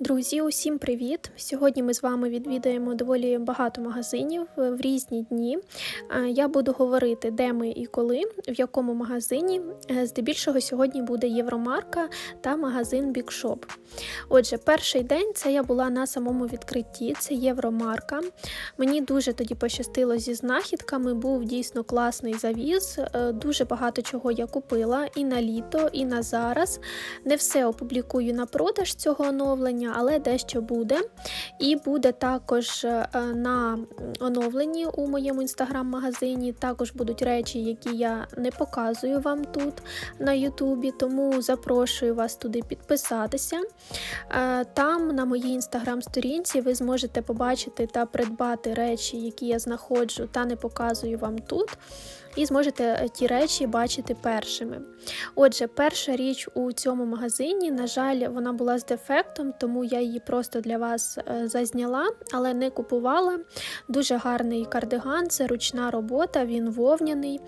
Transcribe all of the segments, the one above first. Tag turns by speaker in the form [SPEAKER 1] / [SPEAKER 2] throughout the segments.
[SPEAKER 1] Друзі, усім привіт! Сьогодні ми з вами відвідаємо доволі багато магазинів е, в різні дні. Е, Я буду говорити, де ми і коли, в якому магазині. Е, Здебільшого сьогодні буде Євромарка та магазин Бікшоп. Отже, перший день це я була на самому відкритті, це Євромарка. Мені дуже тоді пощастило зі знахідками, був дійсно класний завіз. Дуже багато чого я купила і на літо, і на зараз. Не все опублікую на продаж цього оновлення, але дещо буде. І буде також е, на оновленні у моєму інстаграм-магазині. Також будуть речі, які я не показую вам тут на Ютубі, тому запрошую вас туди підписатися. Е, Там на моїй інстаграм-сторінці ви зможете побачити та придбати речі, які я знаходжу та не показую вам тут. І зможете е, ті речі бачити першими. Отже, перша річ у цьому магазині, на жаль, вона була з дефектом, тому я її просто для вас е, зазняла, але не купувала. Дуже гарний кардиган, це ручна робота, він вовняний.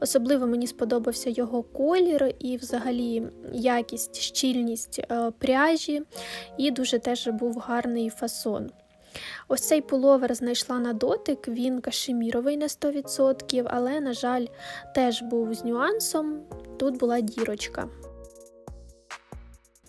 [SPEAKER 1] Особливо мені сподобався його колір і, взагалі, якість, щільність е, пряжі, і дуже теж був гарний фасон. Ось цей пуловер знайшла на дотик, він кашеміровий на 100%, але, на жаль, теж був з нюансом. Тут була дірочка.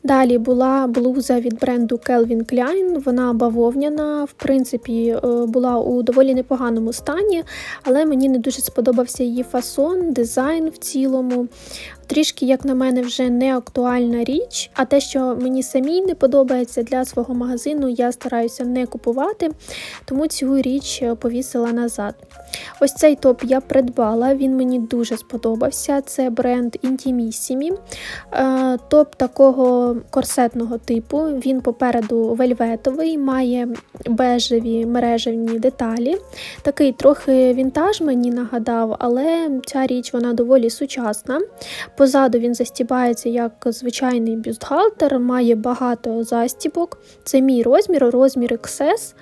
[SPEAKER 1] Далі була блуза від бренду Calvin Klein, вона бавовняна, в принципі, е, була у доволі непоганому стані, але мені не дуже сподобався її фасон, дизайн в цілому. Трішки, як на мене, вже не актуальна річ, а те, що мені самій не подобається для свого магазину, я стараюся не купувати, тому цю річ повісила назад. Ось цей топ я придбала, він мені дуже сподобався. Це бренд Intimissimi. Е, Топ такого корсетного типу. Він попереду вельветовий, має бежеві мережевні деталі. Такий трохи вінтаж мені нагадав, але ця річ вона доволі сучасна. Позаду він застібається як звичайний бюстгальтер, має багато застібок. Це мій розмір, розмір XS.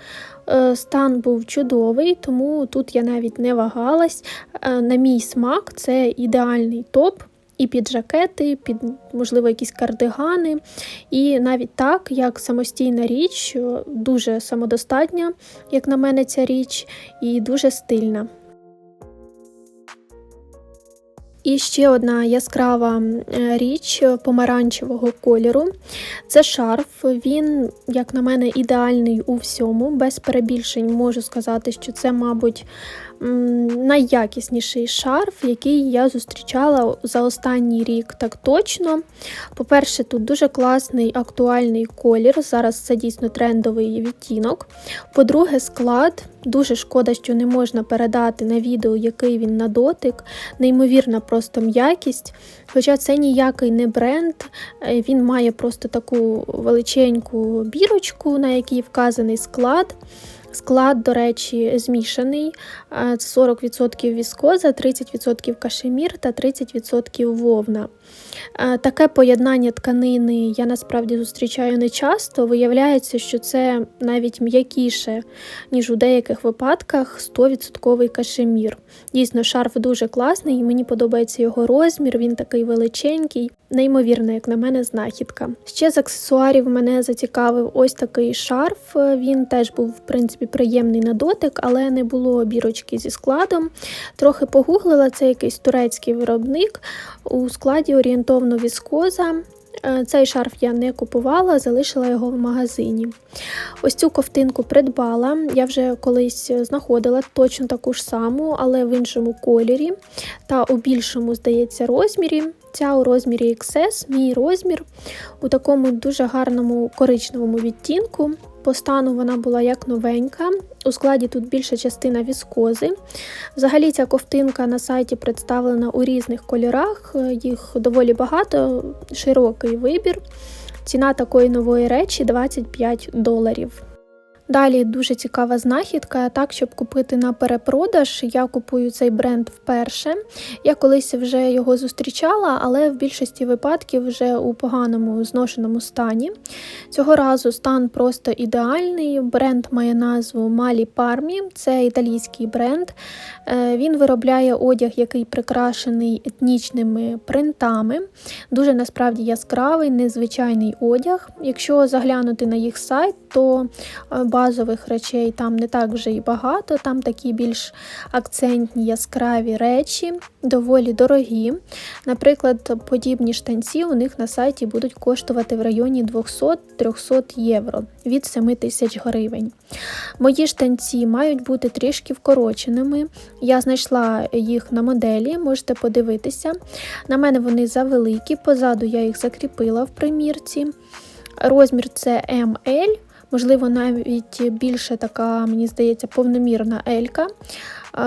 [SPEAKER 1] Е, Стан був чудовий, тому тут я навіть не вагалась. Е, На мій смак це ідеальний топ. І під жакети, під, можливо, якісь кардигани. І навіть так, як самостійна річ, дуже самодостатня, як на мене, ця річ, і дуже стильна. І ще одна яскрава річ помаранчевого кольору. Це шарф. Він, як на мене, ідеальний у всьому. Без перебільшень можу сказати, що це, мабуть, найякісніший шарф, який я зустрічала за останній рік так точно. По-перше, тут дуже класний актуальний колір. Зараз це дійсно трендовий відтінок. По-друге, склад. Дуже шкода, що не можна передати на відео, який він на дотик. Неймовірна просто м'якість. Хоча це ніякий не бренд, е, він має просто таку величеньку бірочку, на якій вказаний склад. Склад, до речі, змішаний. Це 40% віскоза, 30% кашемір та 30% вовна. Таке поєднання тканини я насправді зустрічаю не часто. Виявляється, що це навіть м'якіше, ніж у деяких випадках 100% кашемір. Дійсно, шарф дуже класний, і мені подобається його розмір, він такий величенький, неймовірна, як на мене, знахідка. Ще з аксесуарів мене зацікавив ось такий шарф. Він теж був, в принципі, приємний на дотик, але не було бірочки зі складом. Трохи погуглила, це якийсь турецький виробник. У складі орієнтовно віскоза. Е, Цей шарф я не купувала, залишила його в магазині. Ось цю ковтинку придбала. Я вже колись знаходила точно таку ж саму, але в іншому кольорі та у більшому, здається, розмірі. Ця у розмірі XS, мій розмір, у такому дуже гарному коричневому відтінку. По стану вона була як новенька. У складі тут більша частина віскози. Взагалі, ця ковтинка на сайті представлена у різних кольорах, їх доволі багато, широкий вибір. Ціна такої нової речі 25 доларів. Далі дуже цікава знахідка. Так, щоб купити на перепродаж, я купую цей бренд вперше. Я колись вже його зустрічала, але в більшості випадків вже у поганому зношеному стані. Цього разу стан просто ідеальний. Бренд має назву Малі Пармі, це італійський бренд. Е, він виробляє одяг, який прикрашений етнічними принтами. Дуже насправді яскравий, незвичайний одяг. Якщо заглянути на їх сайт, то е, базових речей там не так вже і багато, там такі більш акцентні яскраві речі, доволі дорогі. Наприклад, подібні штанці у них на сайті будуть коштувати в районі 200-300 євро від 7 тисяч гривень. Мої штанці мають бути трішки вкороченими. Я знайшла їх на моделі, можете подивитися. На мене вони завеликі, позаду я їх закріпила в примірці. Розмір це ML, можливо, навіть більше така, мені здається, повномірна елька.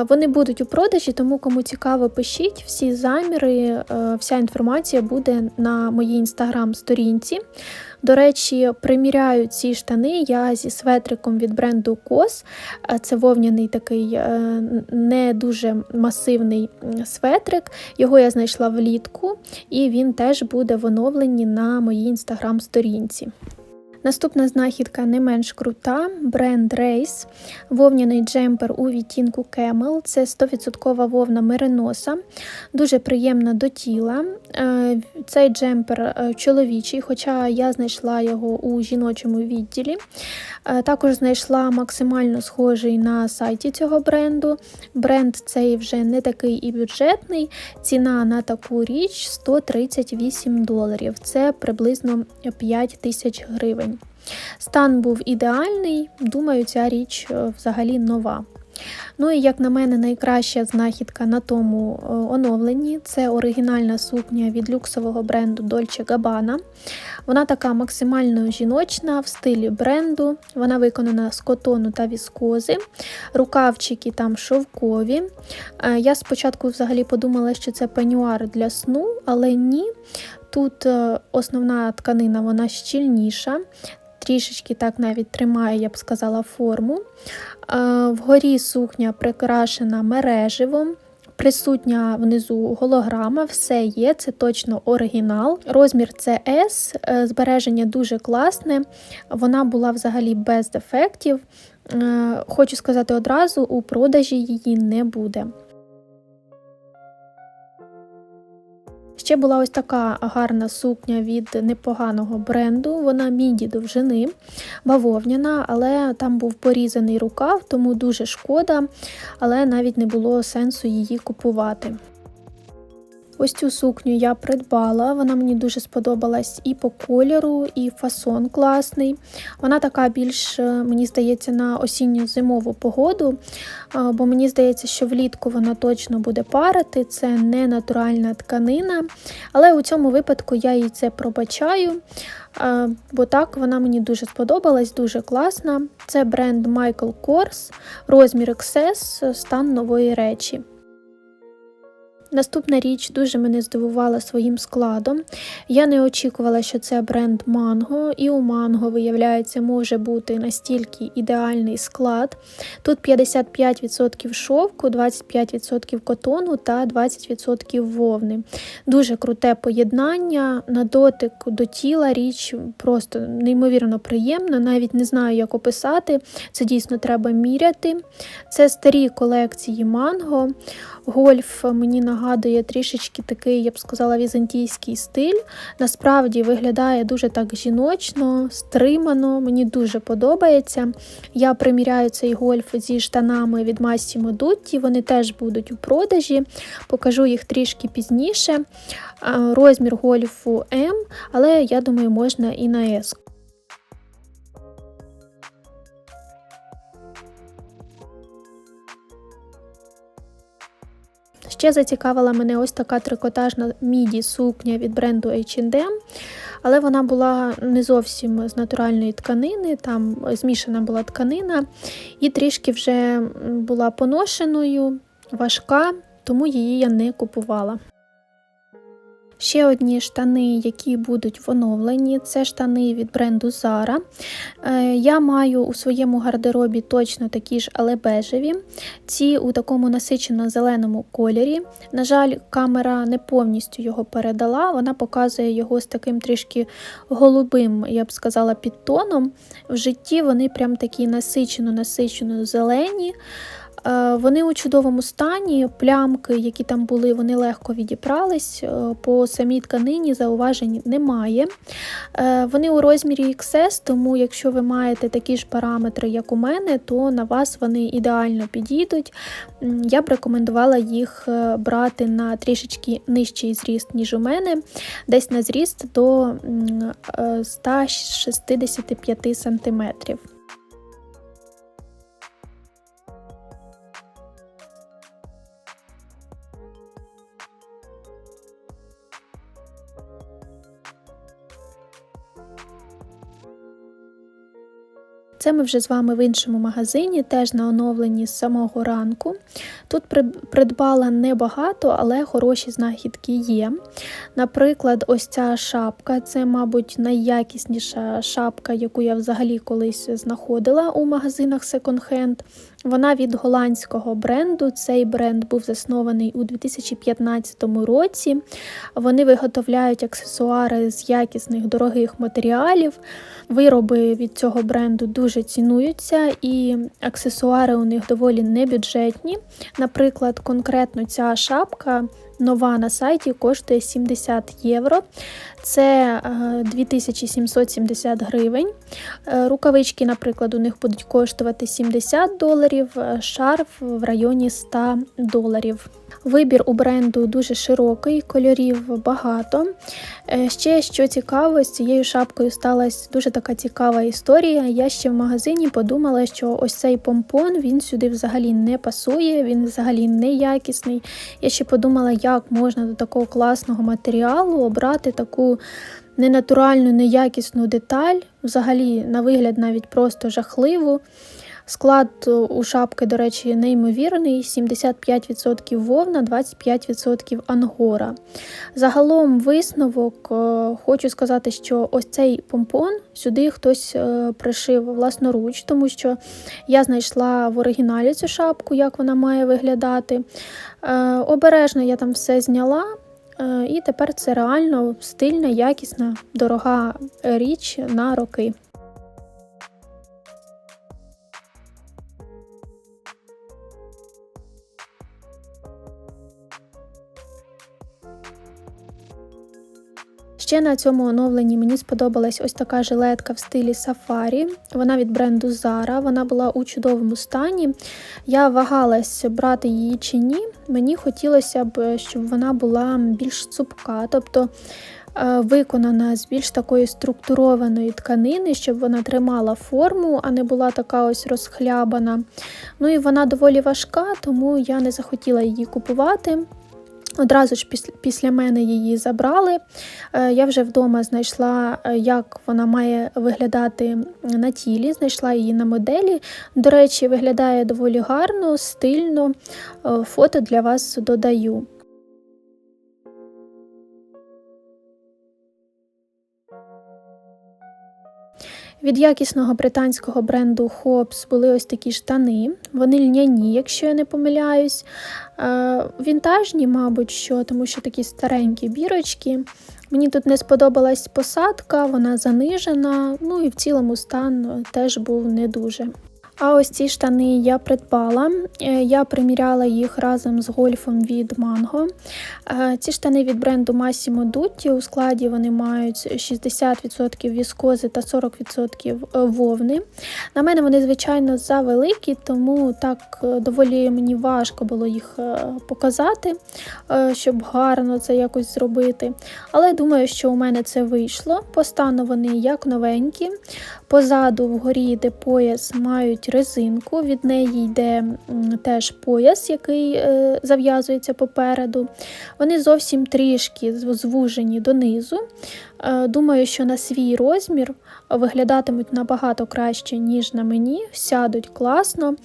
[SPEAKER 1] Вони будуть у продажі, тому кому цікаво, пишіть всі заміри, е, вся інформація буде на моїй інстаграм-сторінці. До речі, приміряю ці штани я зі светриком від бренду COS. Це вовняний такий е, не дуже масивний светрик. Його я знайшла влітку, і він теж буде в оновленні на моїй інстаграм-сторінці. Наступна знахідка не менш крута, бренд Race, вовняний джемпер у відтінку Camel. Це 100% вовна мериноса, дуже приємна до тіла. Е, цей джемпер е, чоловічий, хоча я знайшла його у жіночому відділі. Е, також знайшла максимально схожий на сайті цього бренду. Бренд цей вже не такий і бюджетний. Ціна на таку річ 138 доларів. Це приблизно 5 тисяч гривень. Стан був ідеальний, думаю, ця річ е, взагалі нова. Ну і, як на мене, найкраща знахідка на тому е, оновленні це оригінальна сукня від люксового бренду Dolce Gabbana. Вона така максимально жіночна в стилі бренду. Вона виконана з котону та віскози, рукавчики там шовкові. Е, я спочатку взагалі подумала, що це пенюар для сну, але ні. Тут основна тканина вона щільніша, трішечки так навіть тримає, я б сказала, форму. Вгорі сукня прикрашена мереживом. Присутня внизу голограма, все є, це точно оригінал. Розмір це S, е, збереження дуже класне, вона була взагалі без дефектів. Е, хочу сказати одразу, у продажі її не буде. Ще була ось така гарна сукня від непоганого бренду. Вона міді довжини, бавовняна, але там був порізаний рукав, тому дуже шкода, але навіть не було сенсу її купувати. Ось цю сукню я придбала, вона мені дуже сподобалась і по кольору, і фасон класний. Вона така більш, е, мені здається, на осінньо-зимову погоду, е, бо мені здається, що влітку вона точно буде парити, це не натуральна тканина. Але у цьому випадку я їй це пробачаю. Е, бо так вона мені дуже сподобалась, дуже класна. Це бренд Michael Kors, розмір XS, стан нової речі. Наступна річ дуже мене здивувала своїм складом. Я не очікувала, що це бренд Манго, і у Манго, виявляється, може бути настільки ідеальний склад. Тут 55% шовку, 25% котону та 20% вовни. Дуже круте поєднання, на дотик до тіла річ просто неймовірно приємна, навіть не знаю, як описати. Це дійсно треба міряти. Це старі колекції Манго. Гольф мені нагадує трішечки такий, я б сказала, візантійський стиль. Насправді виглядає дуже так жіночно, стримано, мені дуже подобається. Я приміряю цей гольф зі штанами від Massimo Dutti, вони теж будуть у продажі, покажу їх трішки пізніше. Розмір гольфу М, але я думаю, можна і на S. Ще зацікавила мене ось така трикотажна міді сукня від бренду H&M, але вона була не зовсім з натуральної тканини, там змішана була тканина і трішки вже була поношеною, важка, тому її я не купувала. Ще одні штани, які будуть в оновленні, це штани від бренду Zara. Е, Я маю у своєму гардеробі точно такі ж, але бежеві. Ці у такому насичено зеленому кольорі. На жаль, камера не повністю його передала, вона показує його з таким трішки голубим, я б сказала, підтоном. В житті вони прям такі насичено-насичено зелені. Е, Вони у чудовому стані, плямки, які там були, вони легко відібрались. Е, По самій тканині зауважень немає. Е, Вони у розмірі XS, тому якщо ви маєте такі ж параметри, як у мене, то на вас вони ідеально підійдуть. Я б рекомендувала їх брати на трішечки нижчий зріст, ніж у мене, десь на зріст до м, е, 165 см. Це ми вже з вами в іншому магазині, теж на оновленні з самого ранку. Тут придбала небагато, але хороші знахідки є. Наприклад, ось ця шапка це, мабуть, найякісніша шапка, яку я взагалі колись знаходила у магазинах секонд-хенд. Вона від голландського бренду. Цей бренд був заснований у 2015 році. Вони виготовляють аксесуари з якісних дорогих матеріалів. Вироби від цього бренду дуже цінуються, і аксесуари у них доволі небюджетні. Наприклад, конкретно ця шапка нова на сайті коштує 70 євро. Це е, 2770 гривень. Е, Рукавички, наприклад, у них будуть коштувати 70 доларів, е, шарф в районі 100 доларів. Вибір у бренду дуже широкий, кольорів багато. Е, Ще що цікаво, з цією шапкою сталася дуже така цікава історія. Я ще в магазині подумала, що ось цей помпон він сюди взагалі не пасує, він взагалі не якісний. Я ще подумала, як можна до такого класного матеріалу обрати таку ненатуральну, неякісну деталь, взагалі, на вигляд, навіть просто жахливу. Склад е, у шапки, до речі, неймовірний: 75% вовна, 25% ангора. Загалом висновок, е, хочу сказати, що ось цей помпон сюди хтось е, пришив власноруч, тому що я знайшла в оригіналі цю шапку, як вона має виглядати. Обережно я там все зняла. І тепер це реально стильна, якісна, дорога річ на роки. Ще на цьому оновленні мені сподобалась ось така жилетка в стилі сафарі. Вона від бренду Zara, вона була у чудовому стані. Я вагалась брати її чи ні. Мені хотілося б, щоб вона була більш цупка, тобто е, виконана з більш такої структурованої тканини, щоб вона тримала форму, а не була така ось розхлябана. Ну і вона доволі важка, тому я не захотіла її купувати. Одразу ж після, мене її забрали. Е, Я вже вдома знайшла, е, як вона має виглядати на тілі, знайшла її на моделі. До речі, виглядає доволі гарно, стильно. Е, Фото для вас додаю. Від якісного британського бренду Hobbs були ось такі штани. Вони льняні, якщо я не помиляюсь. Е, Вінтажні, мабуть, що, тому що такі старенькі бірочки. Мені тут не сподобалась посадка, вона занижена, ну і в цілому стан теж був не дуже. А ось ці штани я придбала. Е, Я приміряла їх разом з гольфом від Mango. Е, Ці штани від бренду Massimo Dutti. У складі вони мають 60% віскози та 40% вовни. На мене вони, звичайно, завеликі, тому так е, доволі мені важко було їх е, показати, е, щоб гарно це якось зробити. Але думаю, що у мене це вийшло. По стану вони як новенькі. Позаду вгорі, де пояс, мають мають резинку, від неї йде теж пояс, який е, зав'язується попереду. Вони зовсім трішки звужені донизу. Е, Думаю, що на свій розмір виглядатимуть набагато краще, ніж на мені, сядуть класно.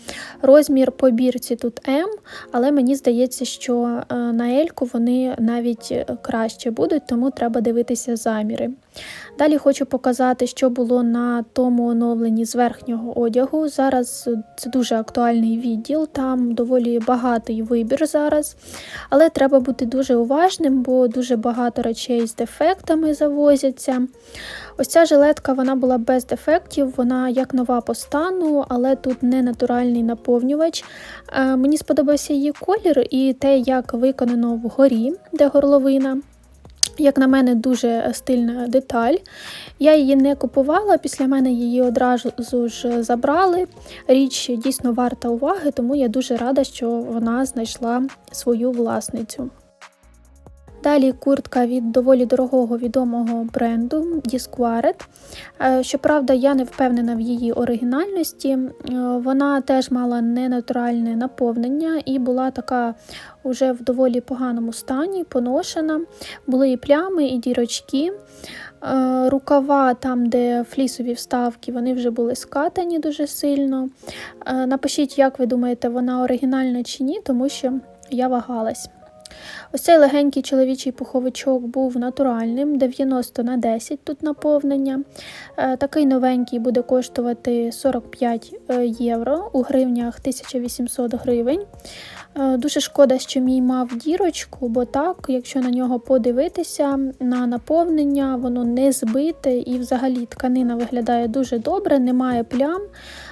[SPEAKER 1] Розмір по бірці тут М, але мені здається, що е, на Ельку вони навіть краще будуть, тому треба дивитися заміри. Далі хочу показати, що було на тому оновленні з верхнього одягу. Зараз це дуже актуальний відділ, там доволі багатий вибір зараз. Але треба бути дуже уважним, бо дуже багато речей з дефектами завозяться. Ось ця жилетка вона була без дефектів, вона як нова по стану, але тут не натуральний наповнювач. Е, Мені сподобався її колір і те, як виконано вгорі, де горловина. Як на мене, дуже стильна деталь. Я її не купувала, після мене її одразу ж забрали. Річ дійсно варта уваги, тому я дуже рада, що вона знайшла свою власницю. Далі куртка від доволі дорогого відомого бренду Disquiet. Е, Щоправда, я не впевнена в її оригінальності. Е, Вона теж мала ненатуральне наповнення і була така уже в доволі поганому стані, поношена. Були і плями, і дірочки. Е, Рукава, там, де флісові вставки, вони вже були скатані дуже сильно. Напишіть, як ви думаєте, вона оригінальна чи ні, тому що я вагалась. Ось цей легенький чоловічий пуховичок був натуральним, 90 на 10 тут наповнення. Е, Такий новенький буде коштувати 45 е, євро, у гривнях 1800 гривень. Е, Дуже шкода, що мій мав дірочку, бо так, якщо на нього подивитися, на наповнення, воно не збите і взагалі тканина виглядає дуже добре, немає плям.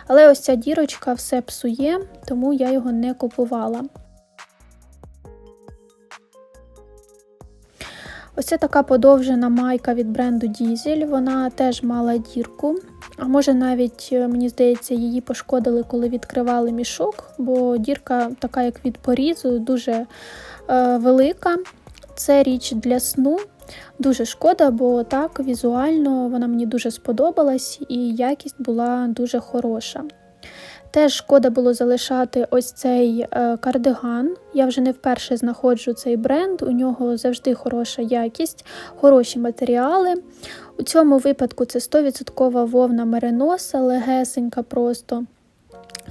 [SPEAKER 1] Але ось ця дірочка все псує, тому я його не купувала. Ось така подовжена майка від бренду Дізель. Вона теж мала дірку. А може навіть, е, мені здається, її пошкодили, коли відкривали мішок, бо дірка, така як від порізу, дуже е, велика. Це річ для сну. Дуже шкода, бо так візуально вона мені дуже сподобалась і якість була дуже хороша. Теж шкода було залишати ось цей е, кардиган. Я вже не вперше знаходжу цей бренд, у нього завжди хороша якість, хороші матеріали. У цьому випадку це 100% вовна мериноса, легесенька просто.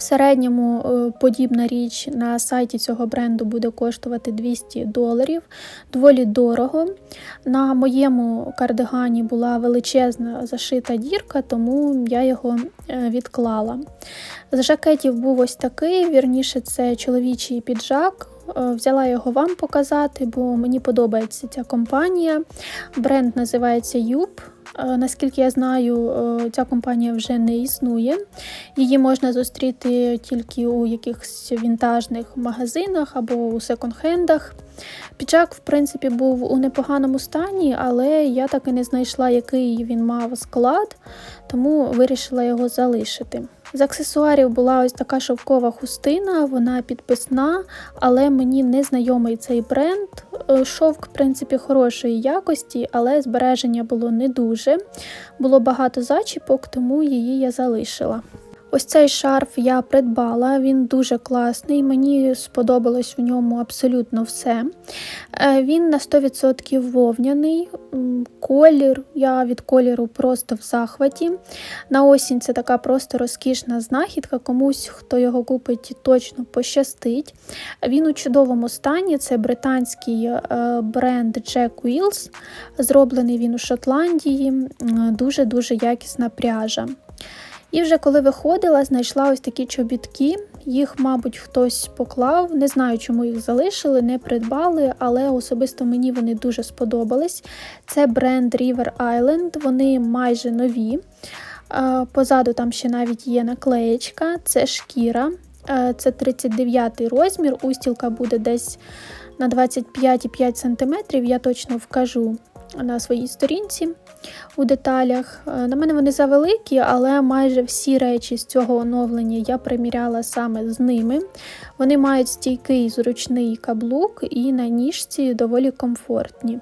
[SPEAKER 1] В середньому е, подібна річ на сайті цього бренду буде коштувати 200 доларів, доволі дорого. На моєму кардигані була величезна зашита дірка, тому я його е, відклала. З жакетів був ось такий, вірніше, це чоловічий піджак. Е, Взяла його вам показати, бо мені подобається ця компанія. Бренд називається Юб. Е, Наскільки я знаю, е, ця компанія вже не існує. Її можна зустріти тільки у якихось вінтажних магазинах або у секонд-хендах. Піджак, в принципі, був у непоганому стані, але я так і не знайшла, який він мав склад, тому вирішила його залишити. З аксесуарів була ось така шовкова хустина, вона підписна, але мені не знайомий цей бренд. Е, Шовк, в принципі, хорошої якості, але збереження було не дуже. Було багато зачіпок, тому її я залишила. Ось цей шарф я придбала, він дуже класний, мені сподобалось в ньому абсолютно все. Е, Він на 100% вовняний, колір, я від кольору просто в захваті. На осінь це така просто розкішна знахідка, комусь, хто його купить, точно пощастить. Він у чудовому стані, це британський е, бренд Jack Wheels. Зроблений він у Шотландії, дуже-дуже якісна пряжа. І вже коли виходила, знайшла ось такі чобітки. Їх, мабуть, хтось поклав. Не знаю, чому їх залишили, не придбали, але особисто мені вони дуже сподобались. Це бренд River Island, вони майже нові. Е, Позаду там ще навіть є наклеєчка, це шкіра, Е, це 39 розмір. Устілка буде десь на 25,5 см. Я точно вкажу на своїй сторінці у деталях. Е, На мене вони завеликі, але майже всі речі з цього оновлення я приміряла саме з ними. Вони мають стійкий зручний каблук і на ніжці доволі комфортні.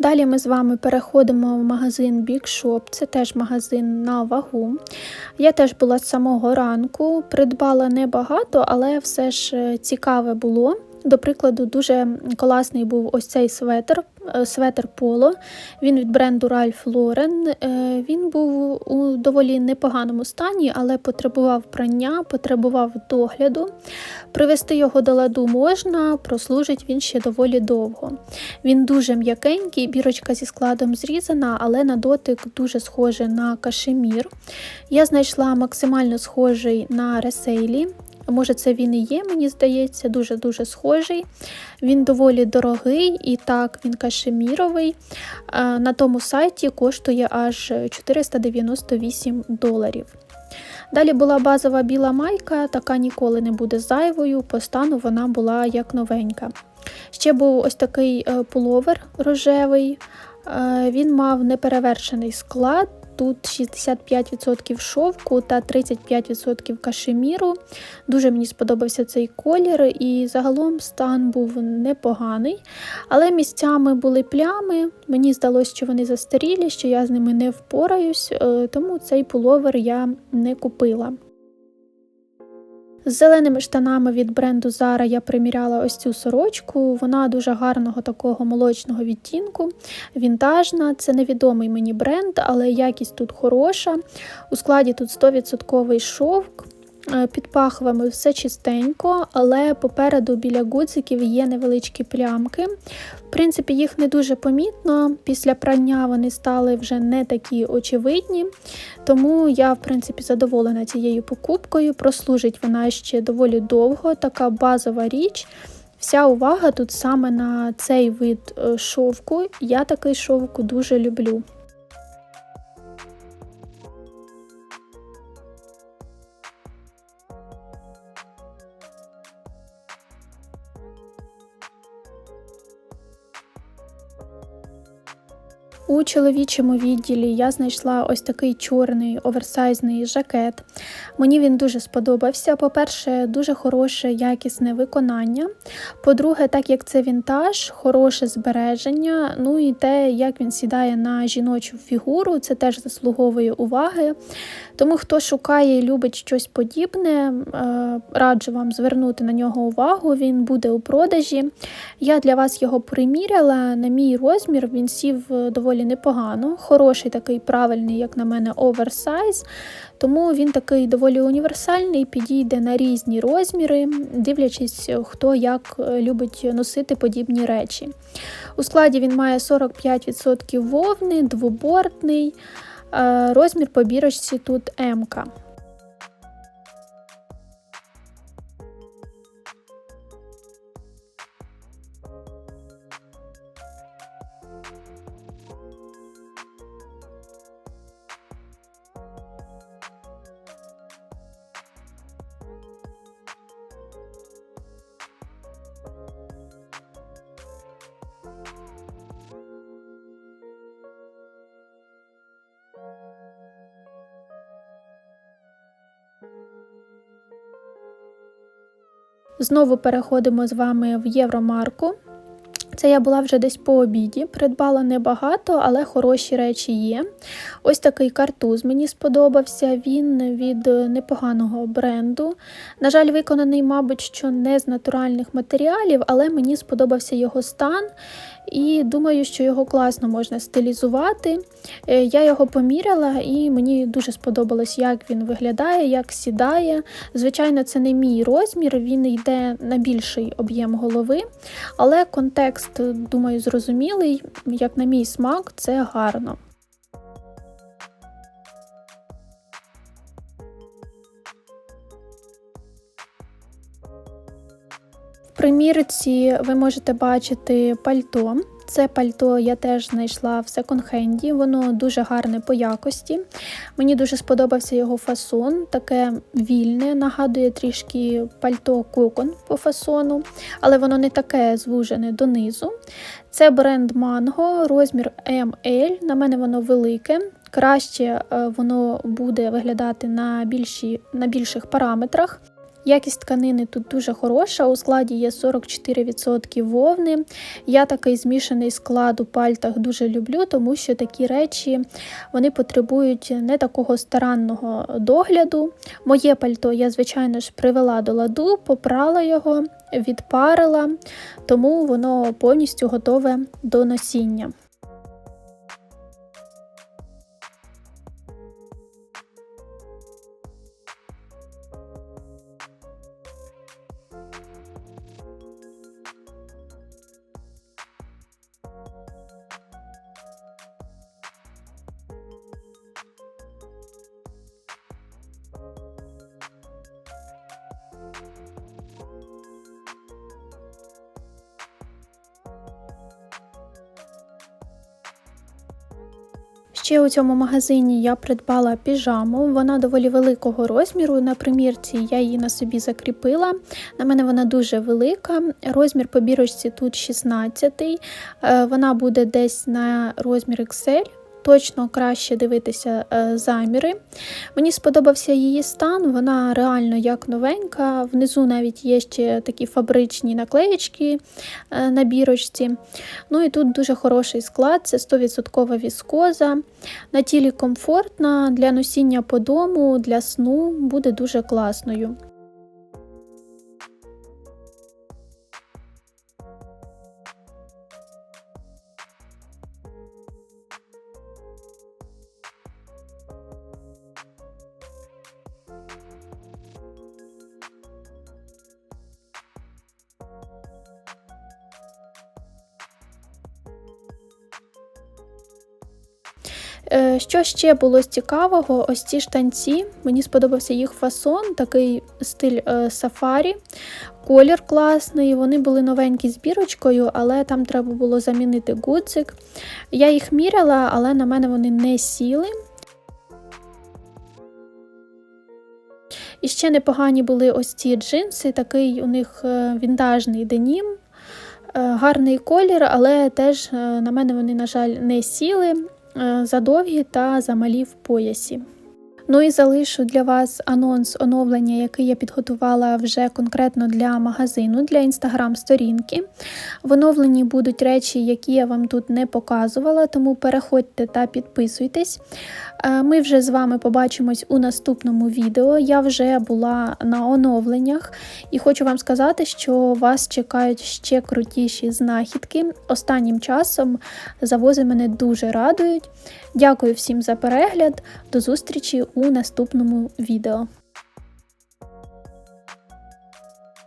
[SPEAKER 1] Далі ми з вами переходимо в магазин Big Shop, це теж магазин на вагу. Я теж була з самого ранку, придбала небагато, але все ж е, цікаве було. До прикладу, дуже класний був ось цей светр, е, светр Поло. Він від бренду Ralph Lauren. Е, Він був у доволі непоганому стані, але потребував прання, потребував догляду. Привести його до ладу можна, прослужить він ще доволі довго. Він дуже м'якенький, бірочка зі складом зрізана, але на дотик дуже схожий на кашемір. Я знайшла максимально схожий на ресейлі. Може, це він і є, мені здається, дуже-дуже схожий. Він доволі дорогий і так, він кашеміровий. На тому сайті коштує аж 498 доларів. Далі була базова біла майка, така ніколи не буде зайвою, по стану вона була як новенька. Ще був ось такий е, пуловер рожевий, е, він мав неперевершений склад. Тут 65% шовку та 35% кашеміру. Дуже мені сподобався цей колір, і загалом стан був непоганий. Але місцями були плями. Мені здалося, що вони застарілі, що я з ними не впораюсь, е, тому цей пуловер я не купила. З зеленими штанами від бренду Zara я приміряла ось цю сорочку. Вона дуже гарного такого молочного відтінку, вінтажна. Це невідомий мені бренд, але якість тут хороша. У складі тут 100% шовк. Е, під пахвами все чистенько, але попереду біля гудзиків є невеличкі плямки. В принципі, їх не дуже помітно. Після прання вони стали вже не такі очевидні, тому я, в принципі, задоволена цією покупкою. Прослужить вона ще доволі довго, така базова річ. Вся увага тут саме на цей вид е, шовку. Я такий шовку дуже люблю. У чоловічому відділі я знайшла ось такий чорний оверсайзний жакет. Мені він дуже сподобався. По-перше, дуже хороше, якісне виконання. По-друге, так як це вінтаж, хороше збереження. Ну і те, як він сідає на жіночу фігуру, це теж заслуговує уваги. Тому, хто шукає і любить щось подібне, е, раджу вам звернути на нього увагу, він буде у продажі. Я для вас його приміряла. На мій розмір він сів доволі доволі непогано. Хороший такий правильний, як на мене, оверсайз. Тому він такий доволі універсальний, підійде на різні розміри, дивлячись, хто як е, любить носити подібні речі. У складі він має 45% вовни, двобортний, е, розмір по бірочці тут М. -ка. Знову переходимо з вами в Євромарку. Це я була вже десь по обіді, придбала небагато, але хороші речі є. Ось такий картуз мені сподобався, він від непоганого бренду. На жаль, виконаний, мабуть, що не з натуральних матеріалів, але мені сподобався його стан. І думаю, що його класно можна стилізувати. Е, я його поміряла, і мені дуже сподобалось, як він виглядає, як сідає. Звичайно, це не мій розмір, він йде на більший об'єм голови, але контекст, думаю, зрозумілий, як на мій смак, це гарно. Примірці ви можете бачити пальто. Це пальто я теж знайшла в секонд-хенді, воно дуже гарне по якості. Мені дуже сподобався його фасон, таке вільне, нагадує трішки пальто кокон по фасону, але воно не таке звужене донизу. Це бренд Mango, розмір ML. На мене воно велике. Краще е, воно буде виглядати на, більші, на більших параметрах. Якість тканини тут дуже хороша, у складі є 44% вовни. Я такий змішаний склад у пальтах дуже люблю, тому що такі речі вони потребують не такого старанного догляду. Моє пальто я, звичайно ж, привела до ладу, попрала його, відпарила, тому воно повністю готове до носіння. Ще у цьому магазині я придбала піжаму. Вона доволі великого розміру. На примірці я її на собі закріпила. На мене вона дуже велика. Розмір по бірочці тут 16 е, Вона буде десь на розмір XL точно краще дивитися е, заміри. Мені сподобався її стан, вона реально як новенька. Внизу навіть є ще такі фабричні наклеєчки е, на бірочці. Ну і тут дуже хороший склад, це 100% віскоза. На тілі комфортна, для носіння по дому, для сну буде дуже класною. Що ще було з цікавого? Ось ці штанці. Мені сподобався їх фасон, такий стиль е, сафарі. Колір класний, вони були новенькі з бірочкою, але там треба було замінити гудзик. Я їх міряла, але на мене вони не сіли. І ще непогані були ось ці джинси, такий у них е, вінтажний денім. Гарний колір, але теж на мене вони, на жаль, не сіли. Е, задовгі та замалі в поясі. Ну і залишу для вас анонс оновлення, який я підготувала вже конкретно для магазину, для інстаграм-сторінки. В оновленні будуть речі, які я вам тут не показувала, тому переходьте та підписуйтесь. Е, ми вже з вами побачимось у наступному відео. Я вже була на оновленнях і хочу вам сказати, що вас чекають ще крутіші знахідки. Останнім часом завози мене дуже радують. Дякую всім за перегляд, до зустрічі у наступному відео.